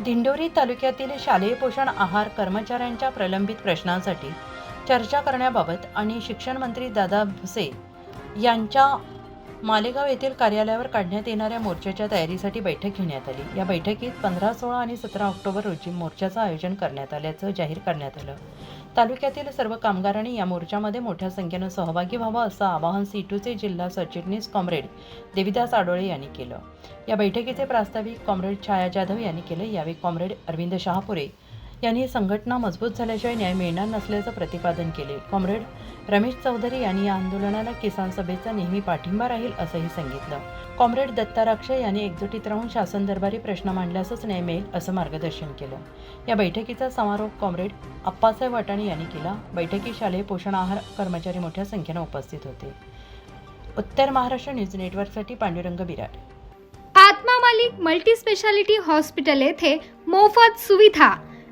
दिंडोरी तालुक्यातील शालेय पोषण आहार कर्मचाऱ्यांच्या प्रलंबित प्रश्नांसाठी चर्चा करण्याबाबत आणि शिक्षण मंत्री दादा भुसे यांच्या मालेगाव येथील कार्यालयावर काढण्यात येणाऱ्या मोर्चाच्या तयारीसाठी बैठक घेण्यात आली. या बैठकीत पंधरा सोळा आणि सतरा ऑक्टोबर रोजी मोर्चाचं आयोजन करण्यात आल्याचं जाहीर करण्यात आलं. तालुक्यातील सर्व कामगारांनी या मोर्चामध्ये मोठ्या संख्येनं सहभागी व्हावं असं आवाहन सीटूचे जिल्हा सरचिटणीस कॉम्रेड देविदास आडोळे यांनी केलं. या बैठकीचे प्रास्ताविक कॉम्रेड छाया जाधव यांनी केलं. यावेळी कॉम्रेड अरविंद शहापुरे यांनी संघटना मजबूत झाल्याशिवाय न्याय मिळणार नसल्याचं प्रतिपादन केले. कॉम्रेड रमेश चौधरी यांनी या आंदोलनाला किसान सभेचा नेहमी पाठिंबा राहील असंही सांगितलं. कॉम्रेड दत्ताराक्षय यांनी एकजुटीत राहून शासन दरबारी प्रश्न मांडल्यासच न्याय मिळेल असं मार्गदर्शन केलं. या बैठकीचा समारोप कॉम्रेड अप्पासाहेब वाटाणे यांनी केला. बैठकीत शालेय पोषण आहार कर्मचारी मोठ्या संख्येनं उपस्थित होते. उत्तर महाराष्ट्र न्यूज नेटवर्कसाठी पांडुरंग बिराट. आत्मा मालिक मल्टी स्पेशालिटी हॉस्पिटल येथे मोफत सुविधा.